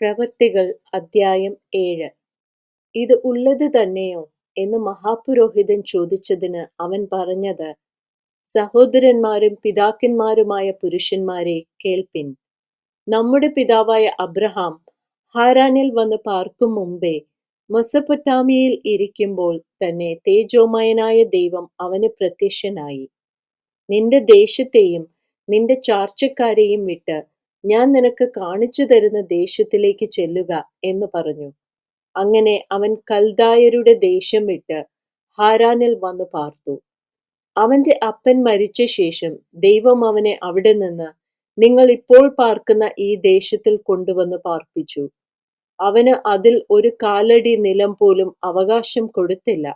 പ്രവൃത്തികൾ അദ്ധ്യായം ഏഴ്. ഇത് ഉള്ളത് തന്നെയോ എന്ന് മഹാപുരോഹിതൻ ചോദിച്ചതിന് അവൻ പറഞ്ഞത് സഹോദരന്മാരും പിതാക്കന്മാരുമായ പുരുഷന്മാരെ കേൾപ്പിൻ. നമ്മുടെ പിതാവായ അബ്രഹാം ഹാരാനിൽ വന്ന് പാർക്കും മുമ്പേ മൊസപ്പൊട്ടാമിയയിൽ ഇരിക്കുമ്പോൾ തന്നെ തേജോമയനായ ദൈവം അവന് പ്രത്യക്ഷനായി. നിന്റെ ദേശത്തെയും നിന്റെ ചാർച്ചക്കാരെയും വിട്ട് ഞാൻ നിനക്ക് കാണിച്ചു തരുന്ന ദേശത്തിലേക്ക് ചെല്ലുക എന്ന് പറഞ്ഞു. അങ്ങനെ അവൻ കൽദായരുടെ ദേശം വിട്ട് ഹാരാനിൽ വന്നു പാർത്തു. അവന്റെ അപ്പൻ മരിച്ച ശേഷം ദൈവം അവനെ അവിടെ നിന്ന് നിങ്ങൾ ഇപ്പോൾ പാർക്കുന്ന ഈ ദേശത്തിൽ കൊണ്ടുവന്ന് പാർപ്പിച്ചു. അവന് അതിൽ ഒരു കാലടി നിലം പോലും അവകാശം കൊടുത്തില്ല.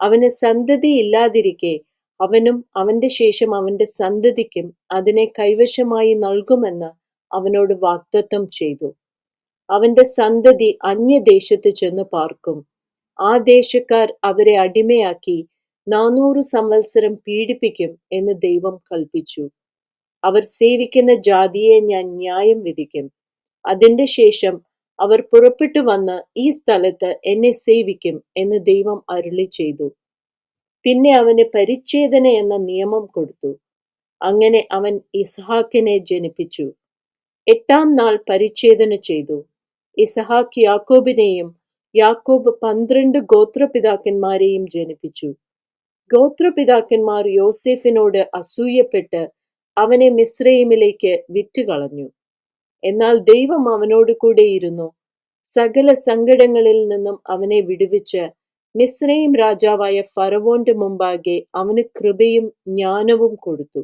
അവന് സന്തതി ഇല്ലാതിരിക്കെ അവനും അവന്റെ ശേഷം അവന്റെ സന്തതിക്കും അതിനെ കൈവശമായി നൽകുമെന്ന് അവനോട് വാഗ്ദത്തം ചെയ്തു. അവന്റെ സന്തതി അന്യദേശത്ത് ചെന്ന് പാർക്കും. ആ ദേശക്കാർ അവരെ അടിമയാക്കി നാനൂറ് സംവത്സരം പീഡിപ്പിക്കും എന്ന് ദൈവം കൽപ്പിച്ചു. അവർ സേവിക്കുന്ന ജാതിയെ ഞാൻ ന്യായം വിധിക്കും. അതിന്റെ ശേഷം അവർ പുറപ്പെട്ടു വന്ന് ഈ സ്ഥലത്ത് എന്നെ സേവിക്കും എന്ന് ദൈവം അരുളി ചെയ്തു. പിന്നെ അവന് പരിച്ഛേദന എന്ന നിയമം കൊടുത്തു. അങ്ങനെ അവൻ ഇസ്ഹാക്കിനെ ജനിപ്പിച്ചു. എട്ടാം നാൾ പരിച്ഛേദന ചെയ്തു. ഇസഹാക്ക് യാക്കോബിനെയും യാക്കോബ് പന്ത്രണ്ട് ഗോത്രപിതാക്കന്മാരെയും ജനിപ്പിച്ചു. ഗോത്രപിതാക്കന്മാർ യോസെഫിനോട് അസൂയപ്പെട്ട് അവനെ മിശ്രയിമിലേക്ക് വിറ്റുകളഞ്ഞു. എന്നാൽ ദൈവം അവനോട് കൂടെയിരുന്നു സകല സങ്കടങ്ങളിൽ നിന്നും അവനെ വിടുവിച്ച് മിശ്രയും രാജാവായ ഫറവോന്റെ മുമ്പാകെ അവന് കൃപയും ജ്ഞാനവും കൊടുത്തു.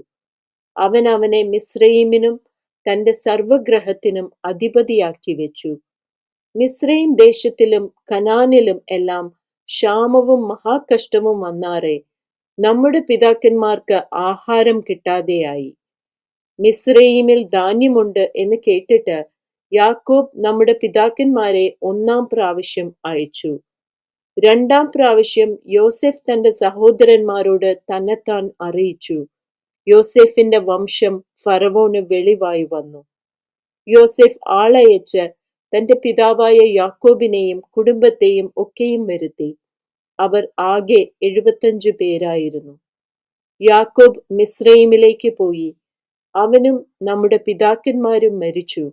അവൻ അവനെ മിശ്രയിമിനും തന്റെ സർവഗ്രഹത്തിനും അധിപതിയാക്കി വെച്ചു. മിസ്രൈം ദേശത്തിലും കനാനിലും എല്ലാം ക്ഷാമവും മഹാകഷ്ടവും വന്നാറെ നമ്മുടെ പിതാക്കന്മാർക്ക് ആഹാരം കിട്ടാതെയായി. മിസ്രൈമിൽ ധാന്യമുണ്ട് എന്ന് കേട്ടിട്ട് യാക്കോബ് നമ്മുടെ പിതാക്കന്മാരെ ഒന്നാം പ്രാവശ്യം അയച്ചു. രണ്ടാം പ്രാവശ്യം യോസെഫ് തന്റെ സഹോദരന്മാരോട് തന്നെത്താൻ അറിയിച്ചു. യോസെഫിന്റെ വംശം ഫറവോന് വെളിവായി വന്നു. യോസെഫ് ആളയച്ച് തന്റെ പിതാവായ യാക്കോബിനെയും കുടുംബത്തെയും ഒക്കെയും വരുത്തി. അവർ ആകെ എഴുപത്തഞ്ചു പേരായിരുന്നു. യാക്കോബ് മിസ്രൈമിലേക്ക് പോയി. അവനും നമ്മുടെ പിതാക്കന്മാരും മരിച്ചു.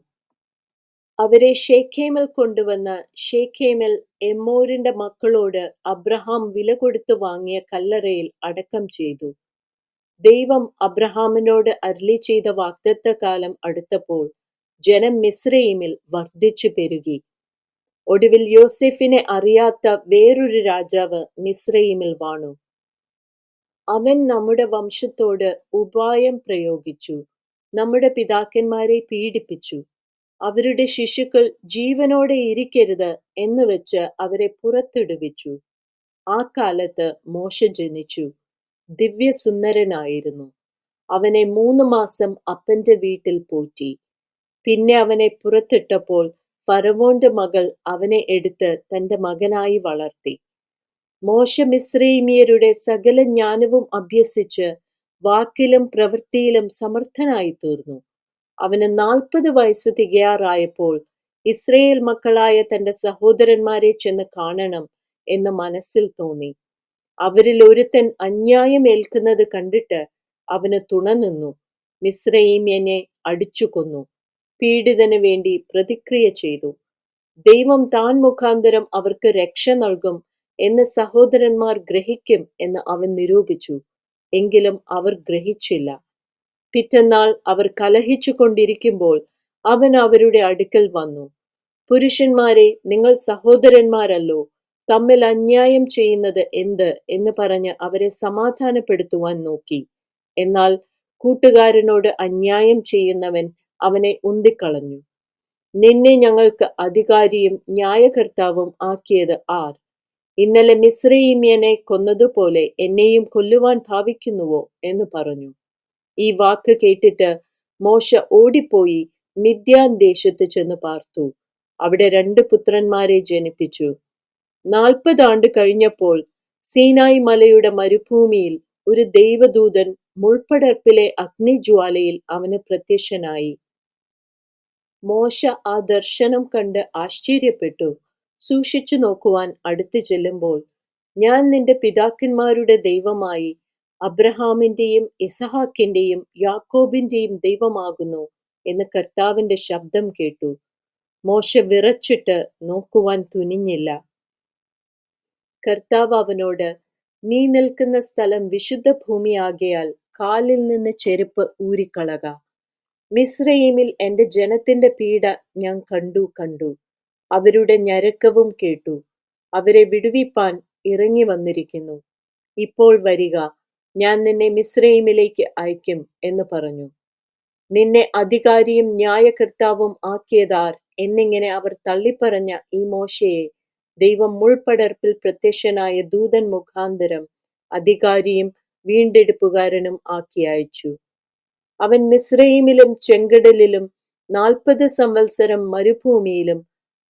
അവരെ ഷേഖേമിൽ കൊണ്ടുവന്ന ഷേഖേമിൽ എമ്മോരിന്റെ മക്കളോട് അബ്രഹാം വില കൊടുത്തു വാങ്ങിയ കല്ലറയിൽ അടക്കം ചെയ്തു. ദൈവം അബ്രഹാമിനോട് അരുളി ചെയ്ത വാഗ്ദത്ത കാലം അടുത്തപ്പോൾ ജനം മിസ്രൈമിൽ വർദ്ധിച്ചു പെരുകി. ഒടുവിൽ യോസെഫിനെ അറിയാത്ത വേറൊരു രാജാവ് മിസ്രൈമിൽ വാണു. അവൻ നമ്മുടെ വംശത്തോട് ഉപായം പ്രയോഗിച്ചു നമ്മുടെ പിതാക്കന്മാരെ പീഡിപ്പിച്ചു അവരുടെ ശിശുക്കൾ ജീവനോടെ ഇരിക്കരുത് എന്ന് വെച്ച് അവരെ പുറത്തിടുവിച്ചു. ആ കാലത്ത് മോശ ജനിച്ചു. ദിവ്യസുന്ദരനായിരുന്നു. അവനെ മൂന്ന് മാസം അപ്പന്റെ വീട്ടിൽ പോറ്റി. പിന്നെ അവനെ പുറത്തിട്ടപ്പോൾ ഫറവോന്റെ മകൾ അവനെ എടുത്ത് തന്റെ മകനായി വളർത്തി. മോശ മിശ്രീമിയരുടെ സകല ജ്ഞാനവും അഭ്യസിച്ച് വാക്കിലും പ്രവൃത്തിയിലും സമർത്ഥനായി തീർന്നു അവന് നാൽപ്പത് വയസ്സ് തികയാറായപ്പോൾ ഇസ്രയേൽ മക്കളായ തന്റെ സഹോദരന്മാരെ ചെന്ന് കാണണം എന്ന് മനസ്സിൽ തോന്നി. അവരിൽ ഒരുത്തൻ അന്യായമേൽക്കുന്നത് കണ്ടിട്ട് അവന് തുണ നിന്നു. മിശ്രയിമ്യനെ അടിച്ചു കൊന്നു. പീഡിതന് വേണ്ടി പ്രതിക്രിയ ചെയ്തു. ദൈവം താൻ മുഖാന്തരം അവർക്ക് രക്ഷ നൽകും എന്ന് സഹോദരന്മാർ ഗ്രഹിക്കും എന്ന് അവൻ നിരൂപിച്ചു. എങ്കിലും അവർ ഗ്രഹിച്ചില്ല. പിറ്റന്നാൾ അവർ കലഹിച്ചു കൊണ്ടിരിക്കുമ്പോൾ അവൻ അവരുടെ അടുക്കൽ വന്നു. പുരുഷന്മാരെ നിങ്ങൾ സഹോദരന്മാരല്ലോ തമ്മിൽ അന്യായം ചെയ്യുന്നത് എന്ത് എന്ന് പറഞ്ഞ് അവരെ സമാധാനപ്പെടുത്തുവാൻ നോക്കി. എന്നാൽ കൂട്ടുകാരനോട് അന്യായം ചെയ്യുന്നവൻ അവനെ ഉന്തിക്കളഞ്ഞു. നിന്നെ ഞങ്ങൾക്ക് അധികാരിയും ന്യായകർത്താവും ആക്കിയത് ആർ? ഇന്നലെ മിശ്രീമ്യനെ കൊന്നതുപോലെ എന്നെയും കൊല്ലുവാൻ ഭാവിക്കുന്നുവോ? എന്ന് പറഞ്ഞു. ഈ വാക്ക് കേട്ടിട്ട് മോശ ഓടിപ്പോയി മിഥ്യാൻ ദേശത്ത് ചെന്ന് പാർത്തു. അവിടെ രണ്ട് പുത്രന്മാരെ ജനിപ്പിച്ചു. നാൽപ്പത് ആണ്ട് കഴിഞ്ഞപ്പോൾ സീനായ് മലയുടെ മരുഭൂമിയിൽ ഒരു ദൈവദൂതൻ മുൾപ്പടർപ്പിലെ അഗ്നിജ്വാലയിൽ അവന് പ്രത്യക്ഷനായി. മോശ ആ ദർശനം കണ്ട് ആശ്ചര്യപ്പെട്ടു. സൂക്ഷിച്ചു നോക്കുവാൻ അടുത്തു ചെല്ലുമ്പോൾ ഞാൻ നിന്റെ പിതാക്കന്മാരുടെ ദൈവമായി അബ്രഹാമിന്റെയും ഇസഹാക്കിന്റെയും യാക്കോബിന്റെയും ദൈവമാകുന്നു എന്ന് കർത്താവിന്റെ ശബ്ദം കേട്ടു. മോശ വിറച്ചിട്ട് നോക്കുവാൻ തുനിഞ്ഞില്ല. കർത്താവ് അവനോട് നീ നിൽക്കുന്ന സ്ഥലം വിശുദ്ധ ഭൂമിയാകയാൽ കാലിൽ നിന്ന് ചെരുപ്പ് ഊരിക്കളക. മിസ്രയീമിൽ എന്റെ ജനത്തിന്റെ പീഡ ഞാൻ കണ്ടു കണ്ടു. അവരുടെ ഞരക്കവും കേട്ടു. അവരെ വിടുവിപ്പാൻ ഇറങ്ങി വന്നിരിക്കുന്നു. ഇപ്പോൾ വരിക. ഞാൻ നിന്നെ മിസ്രൈമിലേക്ക് അയക്കും എന്ന് പറഞ്ഞു. നിന്നെ അധികാരിയും ന്യായകർത്താവും ആക്കിയതാർ എന്നിങ്ങനെ അവർ തള്ളിപ്പറഞ്ഞ ഈ മോശയെ ദൈവം മുൾപ്പടർപ്പിൽ പ്രത്യക്ഷനായ ദൂതൻ മുഖാന്തരം അധികാരിയും വീണ്ടെടുപ്പുകാരനും ആക്കി അയച്ചു. അവൻ മിസ്രയീമിലും ചെങ്കടലിലും നാൽപ്പത് സംവത്സരം മരുഭൂമിയിലും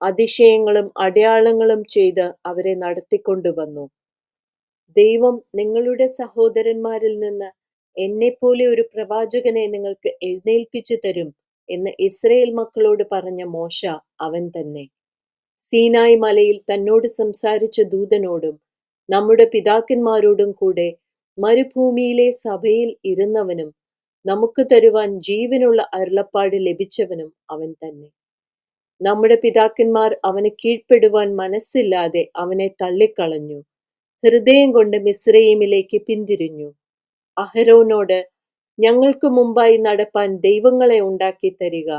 അതിശയങ്ങളും അടയാളങ്ങളും ചെയ്ത് അവരെ നടത്തിക്കൊണ്ടുവന്നു. ദൈവം നിങ്ങളുടെ സഹോദരന്മാരിൽ നിന്ന് എന്നെപ്പോലെ ഒരു പ്രവാചകനെ നിങ്ങൾക്ക് എഴുന്നേൽപ്പിച്ചു തരും എന്ന് ഇസ്രയേൽ മക്കളോട് പറഞ്ഞ മോശ അവൻ തന്നെ. സീനായ് മലയിൽ തന്നോട് സംസാരിച്ച ദൂതനോടും നമ്മുടെ പിതാക്കന്മാരോടും കൂടെ മരുഭൂമിയിലെ സഭയിൽ ഇരുന്നവനും നമുക്ക് തരുവാൻ ജീവനുള്ള അരുളപ്പാട് ലഭിച്ചവനും അവൻ തന്നെ. നമ്മുടെ പിതാക്കന്മാർ അവന് കീഴ്പ്പെടുവാൻ മനസ്സില്ലാതെ അവനെ തള്ളിക്കളഞ്ഞു. ഹൃദയം കൊണ്ട് മിശ്രയിമിലേക്ക് പിന്തിരിഞ്ഞു. അഹരോനോട് ഞങ്ങൾക്ക് മുമ്പായി നടപ്പാൻ ദൈവങ്ങളെ ഉണ്ടാക്കി തരിക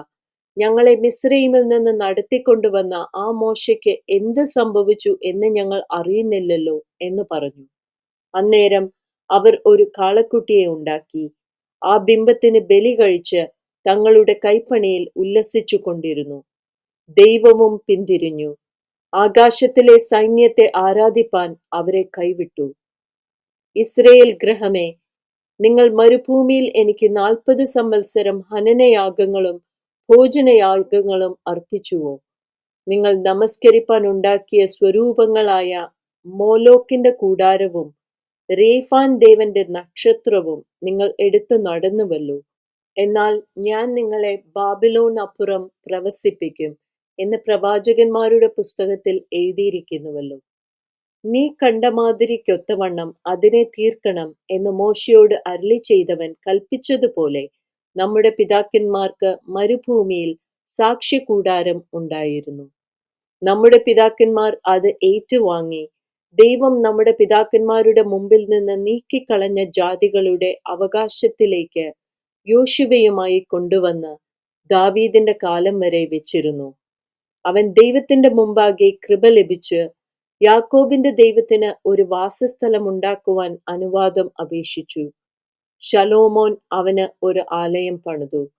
ഞങ്ങളെ മിസ്രൈമിൽ നിന്ന് നടത്തിക്കൊണ്ടുവന്ന ആ മോശയ്ക്ക് എന്ത് സംഭവിച്ചു എന്ന് ഞങ്ങൾ അറിയുന്നില്ലല്ലോ എന്ന് പറഞ്ഞു. അന്നേരം അവർ ഒരു കാളക്കുട്ടിയെ ഉണ്ടാക്കി. ആ ബിംബത്തിന് ബലി കഴിച്ച് തങ്ങളുടെ കൈപ്പണിയിൽ ഉല്ലസിച്ചു കൊണ്ടിരുന്നു ദൈവവും പിന്തിരിഞ്ഞു. ആകാശത്തിലെ സൈന്യത്തെ ആരാധിപ്പാൻ അവരെ കൈവിട്ടു. ഇസ്രയേൽ ഗ്രഹമേ നിങ്ങൾ മരുഭൂമിയിൽ എനിക്ക് നാൽപ്പത് സംവത്സരം ഹനനയാഗങ്ങളും ഭോജനയാഗങ്ങളും അർപ്പിച്ചുവോ? നിങ്ങൾ നമസ്കരിപ്പാൻ ഉണ്ടാക്കിയ സ്വരൂപങ്ങളായ മോലോക്കിന്റെ കൂടാരവും റേഫാൻ ദേവന്റെ നക്ഷത്രവും നിങ്ങൾ എടുത്തു നടന്നുവല്ലോ. എന്നാൽ ഞാൻ നിങ്ങളെ ബാബിലോൺ അപ്പുറം പ്രവസിപ്പിക്കും എന്ന് പ്രവാചകന്മാരുടെ പുസ്തകത്തിൽ എഴുതിയിരിക്കുന്നുവല്ലോ. നീ കണ്ട മാതിരിക്കൊത്തവണ്ണം അതിനെ തീർക്കണം എന്ന് മോശയോട് അരളി ചെയ്തവൻ കൽപ്പിച്ചതുപോലെ നമ്മുടെ പിതാക്കന്മാർക്ക് മരുഭൂമിയിൽ സാക്ഷ്യകൂടാരം ഉണ്ടായിരുന്നു. നമ്മുടെ പിതാക്കന്മാർ അത് ഏറ്റുവാങ്ങി. ദൈവം നമ്മുടെ പിതാക്കന്മാരുടെ മുമ്പിൽ നിന്ന് നീക്കിക്കളഞ്ഞ ജാതികളുടെ അവകാശത്തിലേക്ക് യോശുവയുമായി കൊണ്ടുവന്ന് ദാവീദിന്റെ കാലം വരെ വെച്ചിരുന്നു. അവൻ ദൈവത്തിന്റെ മുമ്പാകെ കൃപ ലഭിച്ച് യാക്കോബിന്റെ ദൈവത്തിന് ഒരു വാസസ്ഥലം ഉണ്ടാക്കുവാൻ അനുവാദം അപേക്ഷിച്ചു. ശലോമോൻ അവന് ഒരു ആലയം പണിതു.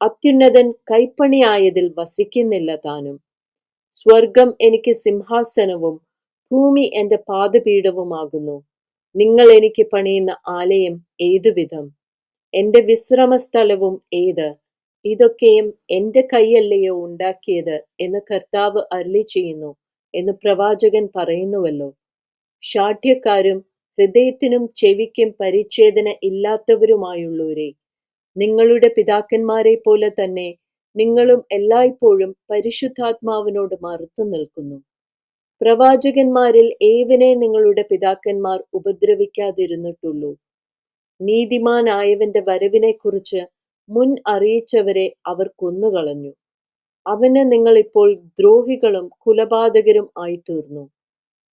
അത്യുന്നതൻ കൈപ്പണിയായതിൽ വസിക്കുന്നില്ല താനും. സ്വർഗം എനിക്ക് സിംഹാസനവും ഭൂമി എന്റെ പാദപീഠവുമാകുന്നു. നിങ്ങൾ എനിക്ക് പണിയുന്ന ആലയം ഏതുവിധം? എന്റെ വിശ്രമസ്ഥലവും ഏത്? ഇതൊക്കെയും എന്റെ കൈയല്ലയോ ഉണ്ടാക്കിയത് എന്ന് കർത്താവ് അരുളി ചെയ്യുന്നു എന്ന് പ്രവാചകൻ പറയുന്നുവല്ലോ. ഷാഠ്യക്കാരും ഹൃദയത്തിനും ചെവിക്കും പരിച്ഛേദന ഇല്ലാത്തവരുമായുള്ളവരെ നിങ്ങളുടെ പിതാക്കന്മാരെ പോലെ തന്നെ നിങ്ങളും എല്ലായ്പ്പോഴും പരിശുദ്ധാത്മാവിനോട് മറുത്തു നിൽക്കുന്നു. പ്രവാചകന്മാരിൽ ഏവനെ നിങ്ങളുടെ പിതാക്കന്മാർ ഉപദ്രവിക്കാതിരുന്നിട്ടുള്ളൂ. നീതിമാനായവന്റെ വരവിനെക്കുറിച്ച് മുൻ അറിയിച്ചവരെ അവർ കൊന്നുകളഞ്ഞു. അവന് നിങ്ങളിപ്പോൾ ദ്രോഹികളും കുലപാതകരും ആയിത്തീർന്നു.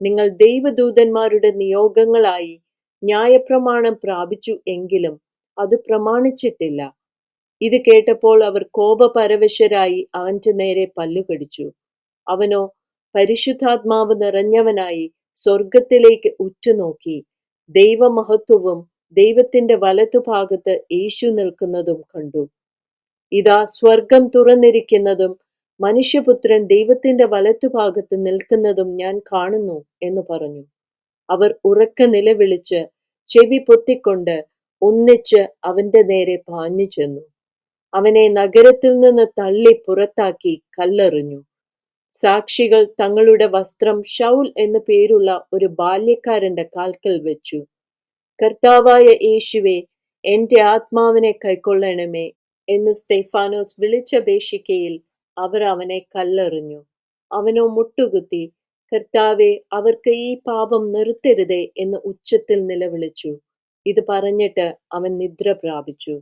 നിങ്ങൾ ദൈവദൂതന്മാരുടെ നിയോഗങ്ങളായി ന്യായപ്രമാണം പ്രാപിച്ചു എങ്കിലും അത് പ്രമാണിച്ചിട്ടില്ല. ഇത് കേട്ടപ്പോൾ അവർ കോപപരവശരായി അവന്റെ നേരെ പല്ലുകടിച്ചു. അവനോ പരിശുദ്ധാത്മാവ് നിറഞ്ഞവനായി സ്വർഗത്തിലേക്ക് ഉറ്റുനോക്കി. ദൈവമഹത്വവും ദൈവത്തിന്റെ വലത്തുഭാഗത്ത് യേശു നിൽക്കുന്നതും കണ്ടു. ഇതാ സ്വർഗം തുറന്നിരിക്കുന്നതും മനുഷ്യപുത്രൻ ദൈവത്തിന്റെ വലത്തുഭാഗത്ത് നിൽക്കുന്നതും ഞാൻ കാണുന്നു എന്ന് പറഞ്ഞു. അവർ ഉറക്ക നിലവിളിച്ച് ചെവി പൊത്തിക്കൊണ്ട് ഒന്നിച്ച് അവന്റെ നേരെ പാഞ്ഞു ചെന്നു. അവനെ നഗരത്തിൽ നിന്ന് തള്ളി പുറത്താക്കി കല്ലെറിഞ്ഞു. സാക്ഷികൾ തങ്ങളുടെ വസ്ത്രം ഷൗൽ എന്നു പേരുള്ള ഒരു ബാല്യക്കാരന്റെ കാൽക്കൽ വെച്ചു. കർത്താവായ യേശുവെ എന്റെ ആത്മാവിനെ കൈക്കൊള്ളണമേ എന്ന് സ്തെഫാനോസ് വിളിച്ചപേക്ഷിക്കയിൽ അവർ അവനെ കല്ലെറിഞ്ഞു. അവനോ മുട്ടുകുത്തി കർത്താവെ അവർക്ക് ഈ പാപം നിർത്തരുതേ എന്ന് ഉച്ചത്തിൽ നിലവിളിച്ചു. ഇത് പറഞ്ഞിട്ട് അവൻ നിദ്ര പ്രാപിച്ചു.